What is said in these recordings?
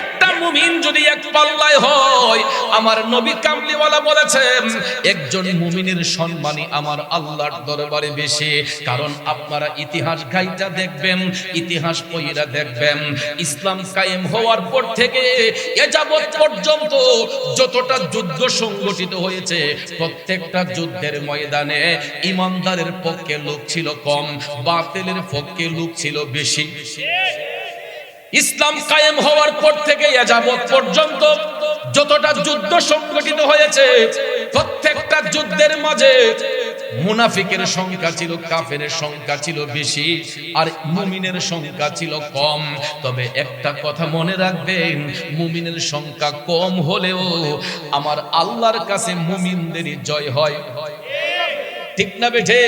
একটা মুমিন যদি এক পাল্লায় হয়, আমার নবী কামলিওয়ালা বলেছেন, একজন মুমিনের সম্মানই আমার আল্লাহর দরবারে বেশি। কারণ আপনারা ইতিহাস গাইটা দেখবেন, ইতিহাস বইরা দেখবেন। ইসলাম কায়েম হওয়ার পর থেকে এ পর্যন্ত যতটা যুদ্ধ সংগঠিত হয়েছে, প্রত্যেকটা যুদ্ধের ময়দানে ইমানদারের পক্ষে লোক ছিল কম, বাতিলের পক্ষে লোক ছিল বেশি। ইসলাম কায়েম হওয়ার পর থেকে এ যাবৎ পর্যন্ত যতটা যুদ্ধ সংগঠিত হয়েছে, প্রত্যেকটা যুদ্ধের মাঝে মুনাফিকের সংখ্যা ছিল কাফের সংখ্যা ছিল বেশি আর মুমিনের সংখ্যা ছিল কম। তবে একটা কথা মনে রাখবেন, মুমিনের সংখ্যা কম হলেও আমার আল্লাহর কাছে মুমিনদেরই জয় হয়। ঠিক না বেঠে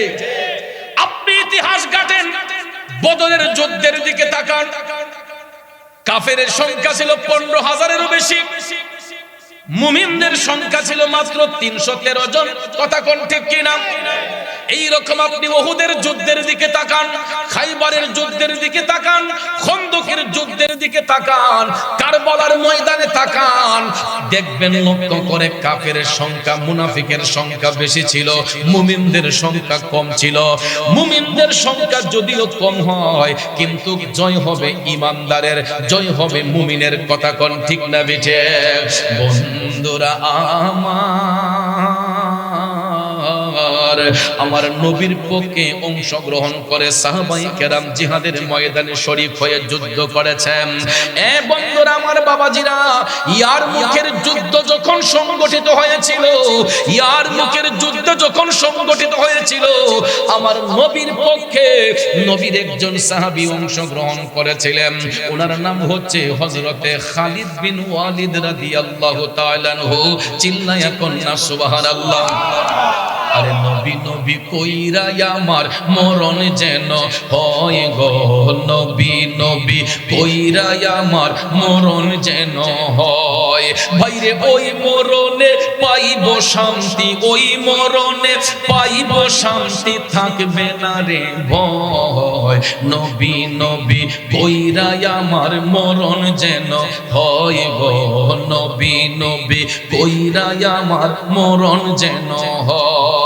আপনি ইতিহাস ঘাটেন বদলের যুদ্ধের দিকে তাকান। কাফের সংখ্যা ছিল পনেরো হাজারেরও বেশি। মুমিনদের সংখ্যা ছিল মাত্র তিনশো তেরো জন। কথা কোন ঠিক কিনা? এইরকম আপনি ওহুদের যুদ্ধের দিকে তাকান, খাইবারের যুদ্ধের দিকে তাকান, খন্দকের যুদ্ধের দিকে তাকান, কারবালার ময়দানে তাকান, দেখবেন লক্ষ্য করে কাফের সংখ্যা, মুনাফিকের সংখ্যা বেশি ছিল, মুমিনদের সংখ্যা কম ছিল। মুমিনদের সংখ্যা যদিও কম হয়, কিন্তু জয় হবে ইমানদারের, জয় হবে মুমিনের কথা কোন ঠিক না বিঠে। বন্ধুরা আমার আমার আমার নবীর পক্ষে অংশগ্রহণ করে সাহাবাই কেরাম জিহাদের ময়দানে শরীফ হয়ে যুদ্ধ করেছেন। এ বন্ধুরা, আমার বাবাজিরা, ইয়ার মুখের যুদ্ধ যখন সংগঠিত হয়েছিল, ইয়ার মুখের যুদ্ধ যখন সংগঠিত হয়েছিল, আমার নবীর পক্ষে নবীর একজন সাহাবী অংশগ্রহণ করেছিলেন। ওনার নাম হচ্ছে হযরতে খালিদ বিন ওয়ালিদ রাদিয়াল্লাহু তাআলা আনহু। চিল্লায়া কন্যা, সুবহানাল্লাহ। আরে নবী নবী কইরা আমার মরণ যেন হয় গো নবী নবী কইরা আমার মরণ যেন হয়। ভাইরে, ওই মরণে পাইব শান্তি, ওই মরণে পাইব শান্তি, থাকবে না রে ভয়। নবী নবী কইরা আমার মরণ যেন হয় গো নবী নবী কইরা আমার মরণ যেন হয়।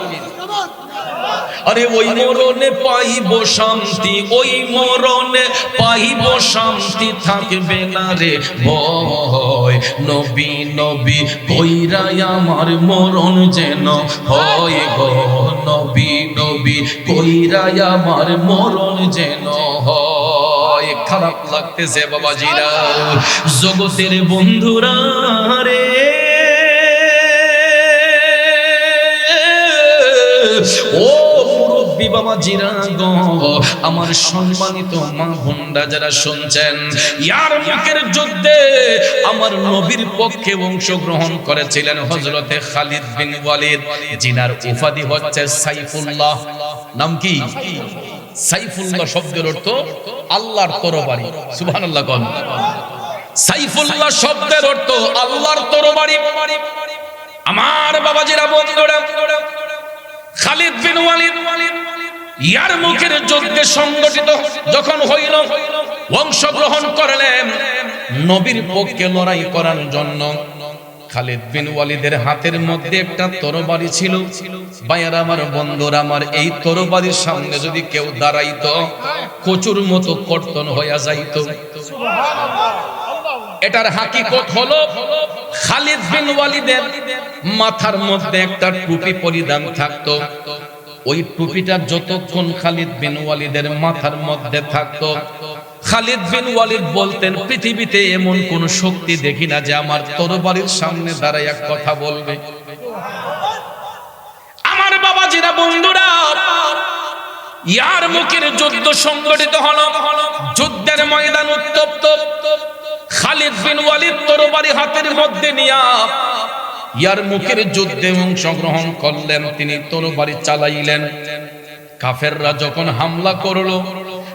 আরে ওই মরণে পাইব শান্তি, ওই মরণে পাইব শান্তি থাকবে না রে ভয়। নবী নবী, কইরাই আমার মরণ যেন হয় গো। নবী নবী, কইরাই আমার মরণ যেন হয়। খারাপ লাগতেছে বাবাজিরা। জগতের বন্ধুরা রে। ও মুরব্বী বাবা জিরা গো, আমার সম্মানিত মা বোনরা যারা শুনছেন, ইয়ার মুখের যুদ্ধে আমার নবীর পক্ষে অংশগ্রহণ করেছিলেন হযরতে খালিদ বিন ওয়ালিদ, জিনার উপাধি হচ্ছে সাইফুল্লাহ। নাম কি? সাইফুল্লাহ শব্দের অর্থ আল্লাহর তরবারি। সুবহানাল্লাহ কোন। সাইফুল্লাহ শব্দের অর্থ আল্লাহর তরবারি। আমার বাবাজিরা, বন্ধুরা, খালিদ বিন ওয়ালিদ ইয়ার মুখের যুদ্ধে সংগঠিত যখন হইল অংশগ্রহণ করলেন। নবীর পক্ষে লড়াই করার জন্য খালিদ বিন ওয়ালিদের হাতের মধ্যে একটা তরবারি ছিল। বায়ার আমার বন্ধুরা, আমার এই তরবারির সামনে যদি কেউ দাঁড়াইতো, কচুর মতো কর্তন হইয়া যাইত। এটার হাকিকত হলো, খালিদ বিন ওয়ালিদের মাথার মধ্যে একটা টুপি পরিধান থাকতো। ওই টুপিটা যতক্ষণ খালিদ বিন ওয়ালিদের মাথার মধ্যে থাকতো, খালিদ বিন ওয়ালিদ বলতেন, পৃথিবীতে এমন কোন শক্তি দেখি না যে আমার তরবারির সামনে দাঁড়াইয়া কথা বলবে। আমার বাবাজিরা, বন্ধুরা, ইয়ার মুখের যুদ্ধ সংগঠিত হল, যুদ্ধের ময়দান উত্তপ্ত। খালিদ বিন ওয়ালিদ তরবারি হাতের মধ্যে নিয়া ইয়ার মুখের যুদ্ধে অংশগ্রহণ করলেন, তিনি তরবারি চালাইলেন। কাফেররা যখন হামলা করল,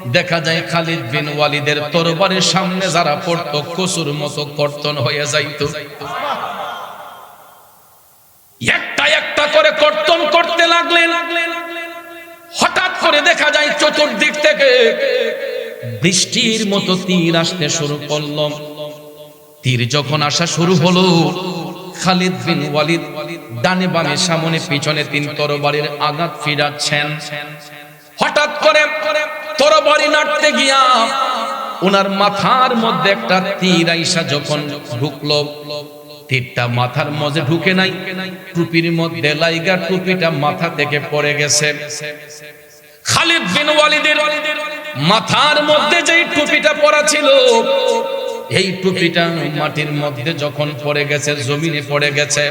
দেখা যায় খালিদ বিন ওয়ালিদের তরবারের সামনে যারা পড়তো, কসুর মতো কর্তন হয়ে যাইত। একটা একটা করে কর্তন করতে লাগলেন। হঠাৎ করে দেখা যায় চতুর্দিক থেকে বৃষ্টির মতো তীর আসতে শুরু করল। তীর যখন আসা শুরু হলো খালিদ বিন ওয়ালিদ ডানে বামে সামনে পিছনে তিন তরবারির আঘাত ফিরাচ্ছেন। হঠাৎ করে তরবারি নাড়তে গিয়া ওনার মাথার মধ্যে একটা তীর আইসা যখন ঢুকলো। তীরটা মাথার মধ্যে ঢুকে নাই, টুপির মধ্যে লাইগা টুপিটা মাথা থেকে পড়ে গেছে। খালিদ বিন ওয়ালিদের মাথার মধ্যে যেই টুপিটা পরা ছিল এই টুপিটা মাটির মধ্যে যখন পড়ে গেছে, জমিনে পড়ে গেছে,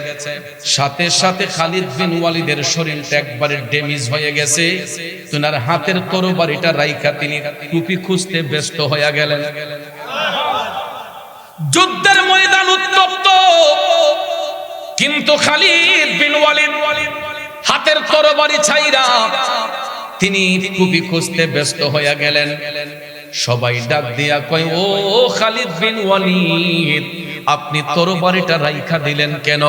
সাথে সাথে খালিদ বিন ওয়ালিদের শরীরটা একবারে ড্যামেজ হয়ে গেছে। তোনার হাতের তরবারিটা রাইখা তিনি টুপি খুঁজতে ব্যস্ত হয়ে গেলেন। যুদ্ধের ময়দান উত্তপ্ত, কিন্তু খালিদ বিন ওয়ালিদ হাতের তরবারি ছাইরা তিনি টুপি খুঁজতে ব্যস্ত হয়ে গেলেন। সবাই ডাক দিয়া কয়, ও খালিদ বিন ওয়ালিদ, আপনি তরবারিটা রাইখা দিলেন কেন?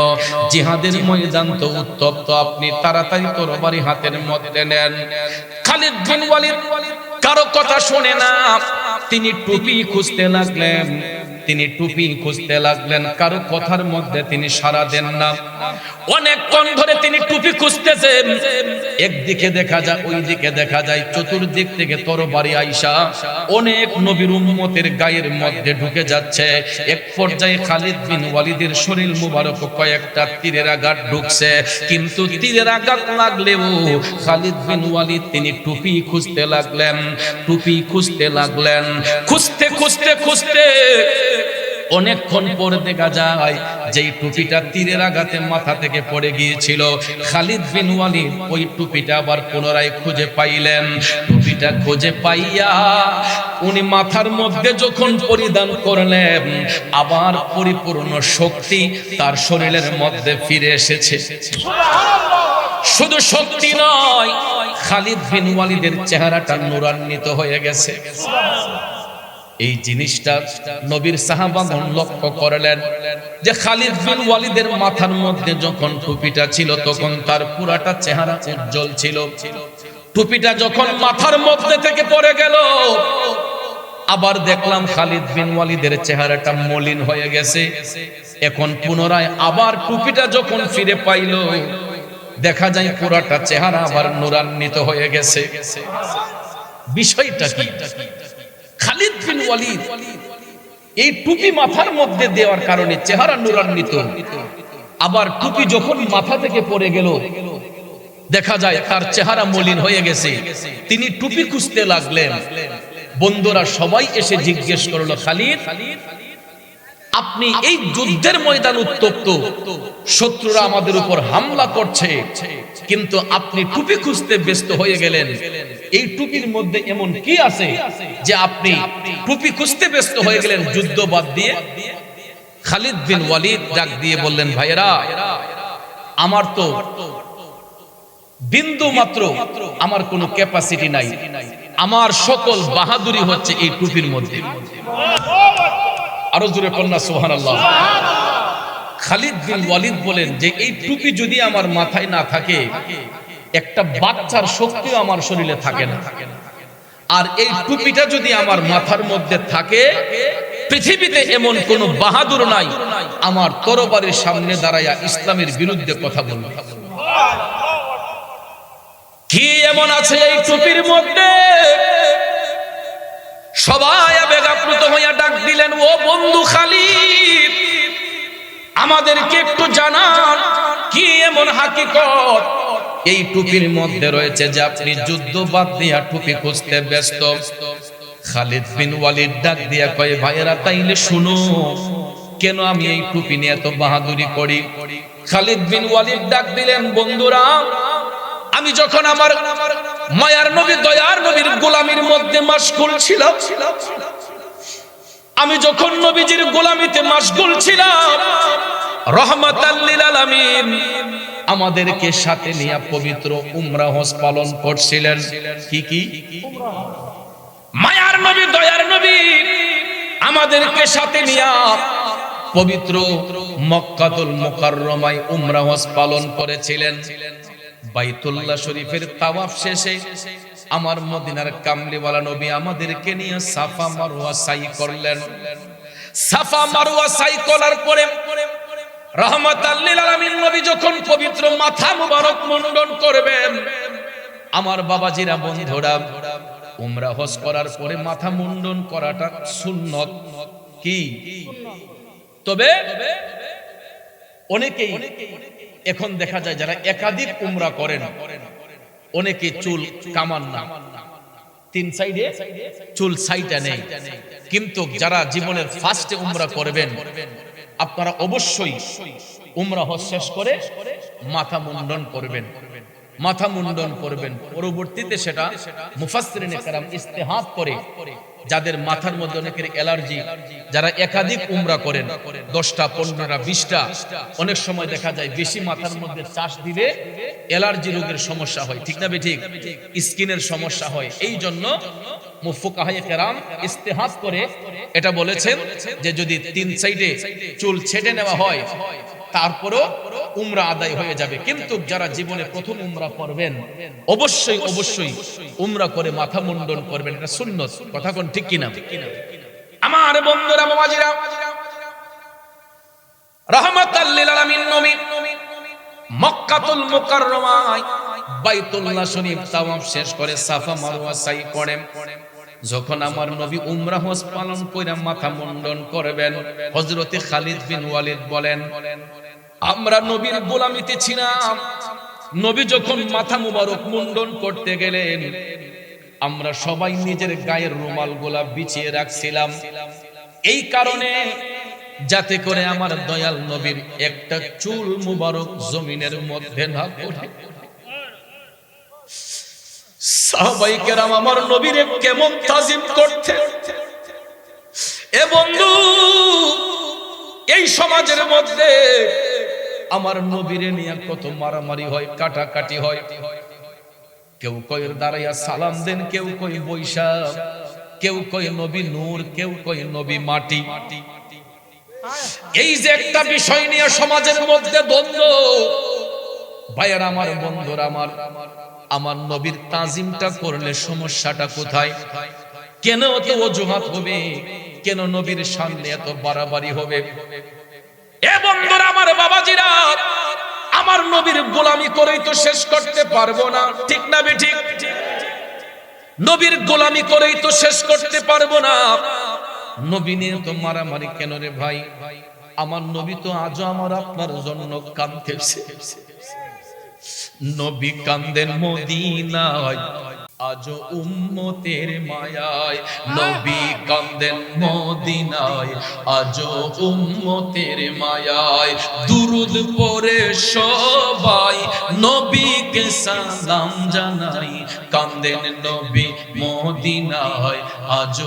জিহাদের ময়দান তো উত্তপ্ত, আপনি তাড়াতাড়ি তরবারি হাতের মধ্যে নেন। খালিদ বিন ওয়ালিদ কারও কথা শোনে না, তিনি টুপি খুঁজতে লাগলেন। তিনি টুপি খুঁজতে লাগলেন, কারও কথার মধ্যে তিনি সারা দেন না। অনেকক্ষণ ধরে তিনি টুপি খুঁজতেছেন। একদিকে দেখা যায় ওই দিকে দেখা যায়, চতুর্দিক থেকে তরবারি আইসা অনেক নবীর উম্মতের গায়ের মধ্যে ঢুকে যাচ্ছে। এক পর্যায়ে খালিদ বিন ওয়ালিদের শরীর মুবারক কয়েকটা তীরের আঘাত ঢুকছে। কিন্তু তীরের আঘাত লাগলেও খালিদ বিন ওয়ালিদ তিনি টুপি খুঁজতে লাগলেন, টুপি খুঁজতে লাগলেন। খুঁজতে খুঁজতে খুঁজতে অনেকক্ষণ পরে দেখা যায়, যেই টুপিটা তীরের আঘাতে মাথা থেকে পড়ে গিয়েছিল, খালিদ বিন ওয়ালিদ ওই টুপিটা আবার পুনরায় খুঁজে পাইলেন। টুপিটা খুঁজে পাইয়া উনি মাথার মধ্যে যখন পরিধান করলেন, আবার পরিপূর্ণ শক্তি তার শরীরের মধ্যে ফিরে এসেছে। শুধু শক্তি নয়, খালিদ বিন ওয়ালিদের চেহারাটা নুরান্বিত হয়ে গেছে। এই জিনিসটা নবীর সাহাবাগণ লক্ষ্য করলেন যে খালিদ বিন ওয়ালিদের মাথার মধ্যে যখন টুপিটা ছিল, তখন তার পুরাটা চেহারা উজ্জ্বল ছিল। টুপিটা যখন মাথার মধ্যে থেকে পড়ে গেল, আবার দেখলাম খালিদ বিন ওয়ালিদের চেহারাটা মলিন হয়ে গেছে। এখন পুনরায় আবার টুপিটা যখন ফিরে পাইল, দেখা যায় পুরাটা চেহারা আবার নুরান্বিত হয়ে গেছে। বিষয়টা কি? খালিদ বিন ওয়ালিদ। এই টুপি মাথার মধ্যে দেওয়ার কারণে চেহারা নুরান্বিত। আবার টুপি যখন মাথা থেকে পড়ে গেল, দেখা যায় তার চেহারা মলিন হয়ে গেছে। তিনি টুপি খুঁজতে লাগলেন। বন্ধুরা সবাই এসে জিজ্ঞেস করল, খালিদ আপনি এই যুদ্ধের ময়দান উত্তপ্ত। শত্রুরা আমাদের উপর হামলা করছে। কিন্তু আপনি টুপি খুঁজতে ব্যস্ত হয়ে গেলেন। এই টুপির মধ্যে এমন কি আছে যে আপনি টুপি খুঁজতে ব্যস্ত হয়ে গেলেন যুদ্ধ বাদ দিয়ে? খালিদ বিন ওয়ালিদ ডাক দিয়ে বললেন, ভাইয়েরা, আমার তো বিন্দু মাত্র আমার কোনো ক্যাপাসিটি নাই। আমার সকল বাহাদুরি হচ্ছে এই টুপির মধ্যে। আরও জোরে কন্যা সোহান আল্লাহ খালিদ বিন ওয়ালিদ বলেন যে, এই টুপি যদি আমার মাথায় না থাকে, একটা বাচ্চার শক্তিও আমার শরীরে থাকে না। আর এই টুপিটা যদি আমার মাথার মধ্যে থাকে, পৃথিবীতে এমন কোন বাহাদুর নাই, আমার তরবারের সামনে দাঁড়াইয়া ইসলামের বিরুদ্ধে কথা বলবে। কি এমন আছে এই টুপির মধ্যে? সবাই আবেগাপ্লুত হইয়া ডাক দিলেন, ও বন্ধু খালিদ, আমাদেরকে একটু জানান, কি এমন হাকিকত? এই টুপির মধ্যে রয়েছে যে আপনি যুদ্ধ বাদ দিয়া টুপি খুঁজতে ব্যস্ত। খালিদ বিন ওয়ালিদ ডাক দিয়া কয়, ভাইয়েরা, তাইলে শুনো, কেন আমি এই টুপি নিয়ে এত বাহাদুরি করি? খালিদ বিন ওয়ালিদ ডাক দিলেন, বন্ধুরা, আমি যখন আমার মায়ার নবী, দয়ার নবীর গোলামির মধ্যে মাসগুল ছিলাম আমি যখন নবীজির গোলামিতে মাসগুল ছিলাম রহমাত আলামিন আমাদেরকে সাথে নিয়ে পবিত্র উমরা হজ পালন করছিলেন। কি কি? মায়ার নবী, দয়ার নবী আমাদেরকে সাথে নিয়ে পবিত্র মক্কাতুল মুকাররমায় উমরা হজ পালন করেছিলেন। বাইতুল্লাহ শরীফের তাওয়াফ শেষে আমার মদিনার কামলিওয়ালা নবী আমাদেরকে নিয়ে সাফা মারওয়া সাই করলেন। সাফা মারওয়া সাই করার পরে রহমাতাল লিল আলামিন নবী যখন পবিত্র মাথা মুবারক মুন্ডন করবেন আমার বাবাজিরা বন্ধুরা উমরা হজ করার পরে মাথা মুন্ডন করাটা সুন্নত কি? তবে অনেকেই এখন দেখা যায় যারা একাধিক উমরা করেন, অনেকে চুল কামান না। তিন সাইডে চুল সাইটা নেই। কিন্তু যারা জীবনের ফার্স্টে উমরা করবেন, আপনারা অবশ্যই উমরা হজ শেষ করে মাথা মুন্ডন করবেন। মাথা মুন্ডন করবেন। পরবর্তীতে সেটা ইস্তেহাদ করে, যাদের মাথার মধ্যে অনেকের অ্যালার্জি, যারা একাধিক উমরা করেন, দশটা, পনেরোটা, বিশটা, অনেক সময় দেখা যায় বেশি মাথার মধ্যে চাষ দিলে অ্যালার্জি রোগের সমস্যা হয়। ঠিক না ঠিক স্কিনের সমস্যা হয়। এই জন্য কেরাম করে, এটা বলেছেন যে যদি তিন সাইডে চুল ছেটে নেওয়া হয় তারপরও উমরা আদায় হয়ে যাবে। কিন্তু যারা জীবনে প্রথম উমরা করবেন, অবশ্যই অবশ্যই উমরা করে মাথা মুন্ডন করবেন। এটা সুন্নত। কথা কোন ঠিক কিনা? আমার বন্ধুরা তাওয়াফ শেষ করে সাফা মারওয়া সাই করেন যখন আমার নবী উমরা হজ পালন করে মাথা মুন্ডন করবেন, হযরতে খালিদ বিন ওয়ালিদ বলেন, আমরা নবীর গোলামিতে ছিলাম। নবী যখন মাথা মুবারক মুন্ডন করতে গেলেন, আমরা সবাই নিজের গায়ের রুমাল গোলা বিছিয়ে রাখছিলাম। এই কারণে যাতে করে আমার দয়াল নবীর একটা চুল মুবারক জমিনের মধ্যে না পড়ে। সাহাবাই কেরাম আমার নবীরে কেমন তাজিম করতে এ বন্ধু, এই সমাজের মধ্যে আমার নবীরে নিয়ে কত মারামারি হয়, কাটাকাটি হয়। কেউ কয়ের দাঁড়াইয়া সালাম দেন। কেউ কই বৈশাখ। কেউ কই নবী নূর। কেউ কই নবী মাটি। এই যে একটা বিষয় নিয়ে সমাজের মধ্যে দ্বন্দ্ব, ভাইয়ার আমার, বন্ধুরা আমার আমার নবীর তাজিমটা করলে সমস্যাটা কোথায়? কেন এত অজুহাত হবে? কেন নবীর সামনে এত বাড়াবাড়ি হবে? এ বন্ধুরা আমার বাবাজিরা, আমার নবীর গোলামি করেই তো শেষ করতে পারব না। ঠিক না ঠিক? নবীর গোলামি করেই তো শেষ করতে পারব না। নবী নিয়ে তো মারামারি কেন রে ভাই? আমার নবী তো আজও আমার আপনার জন্য কাঁদতেছে। নবী কান্দেন মদিনায়। আজ উম্মতের মায়ায়, নবী কান্দেন মদিনায়। আজ উম্মতের মায়ায়, দুরুদ পরে সবাই নবীকে সালাম জানাই। কান্দেন নবী মদিনায় আজ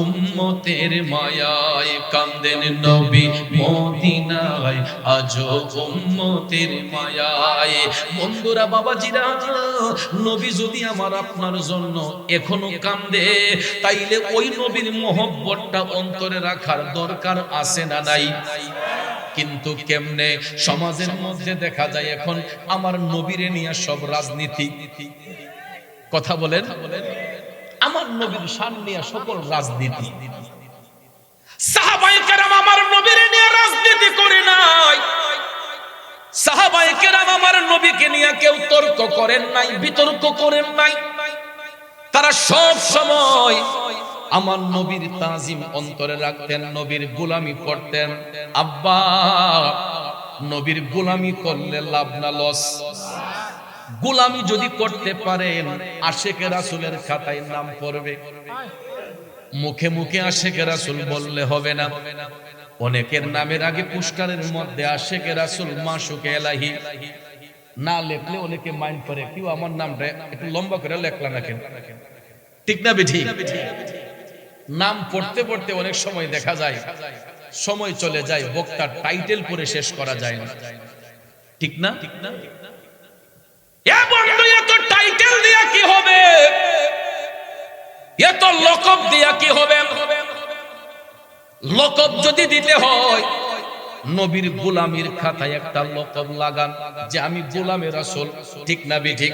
উম্মতের মায়ায়। কান্দেন নবী মদিনায় আজ উম্মতের মায়ায়। বন্ধুরা, বাবাজিরা, নবী যদি আমার আপনার জন্য এখনও কান্দে। তাইলে ওই নবীর মোহব্বতটা অন্তরে রাখার দরকার আছে না নাই? কিন্তু কেমনে? সমাজের মধ্যে দেখা যায় এখন আমার নবীরে নিয়ে সব রাজনীতি। কথা বলেন? আমার নবীর শান নিয়ে সকল রাজনীতি। সাহাবাই কেরাম আমার নবীরে নিয়ে রাজনীতি করে নাই। সাহাবাই কেরাম আমার নবীকে নিয়ে কেউ তর্ক করেন নাই, বিতর্ক করেন নাই। তারা সব সময় আমার নবীর তাজিম অন্তরে রাখতেন, নবীর গোলামি করতেন। আব্বা, নবীর গোলামি করলে লাভ না, লস। গোলামি যদি করতে পারেন, আশেকে রাসুলের খাতায় নাম পড়বে। মুখে মুখে আশেকে রাসুল বললে হবে না। অনেকের নামের আগে পুষ্কারের মধ্যে আশেকে রাসুল মাসুকে এলাহি। না লেখলে অনেকে মাইন্ড করে কেউ আমার নামটা একটু লম্বা করে লেখলা না কেন ঠিক না বেঠি নাম পড়তে পড়তে অনেক সময় দেখা যায়, সময় চলে যায়, বক্তার টাইটেল পরে শেষ করা যায় না। ঠিক না? ঠিক না এত যদি দিতে হয়, নবীর গোলামির খাতায় একটা লকব লাগান যে আমি গোলামের রাসূল। ঠিক না বে ঠিক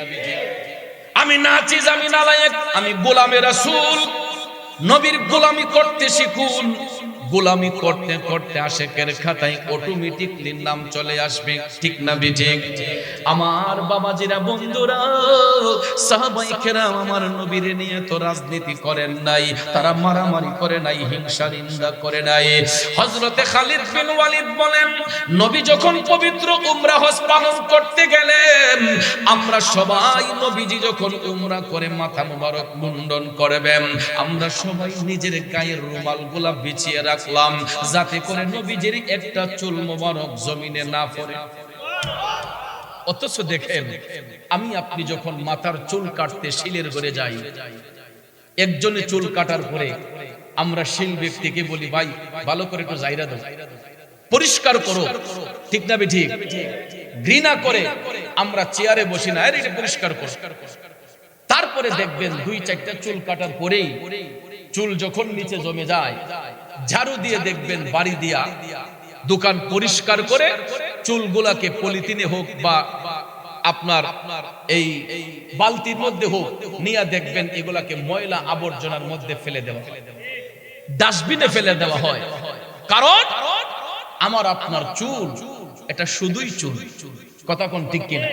আমি নাচিজ আমি নালায়েক আমি গোলামের রাসূল নবীর গোলামি করতে শিখুন। গোলামি করতে করতে আশেকের খাতায় অটোমেটিকলি নাম চলে আসবে। ঠিক না বে ঠিক আমার বাবাজিরা, বন্ধুরা, সাহাবাই আমার নবীর নিয়ে তো রাজনীতি করেন নাই, তারা মারামারি করে নাই, হিংসা নিন্দা করে নাই। হযরতে খালিদ বিন ওয়ালিদ বলেন, নবী যখন পবিত্র উমরা হজ পালন করতে গেলেন, আমরা সবাই নবীজি যখন উমরা করে মাথা মুবারক মুন্ডন করবেন, আমরা সবাই নিজের গায়ের রুমালগুলা বিছিয়ে রাখলাম যাতে করে নবীজির একটা চুল মুবারক জমিনে না পড়ে। অথচ দেখেন, আমি আপনি যখন মাথার চুল কাটতে শিলের ঘরে যাই, একজনে চুল কাটার পরে আমরা শিল ব্যক্তিকে বলি, ভাই, ভালো করে একটু জায়রা দাও। পরিষ্কার করো। ঠিক না ঠিক ঘৃণা করে আমরা চেয়ারে বসি না এটা পরিষ্কার করো। তারপরে দেখবেন দুই চারটা চুল কাটার পরেই চুল যখন নিচে জমে যায় ঝাড়ু দিয়ে দেখবেন, বাড়ি দিয়া দোকান পরিষ্কার করে চুলগুলাকে পলিথিনে হোক বা আপনার এই বালতির মধ্যে হোক নিয়ে দেখবেন এগুলাকে ময়লা আবর্জনার মধ্যে ফেলে দেওয়া ডাস্টবিনে ফেলে দেওয়া হয়। কারণ আমার আপনার চুল, এটা শুধুই চুল। কথা কোন ঠিক কিনা?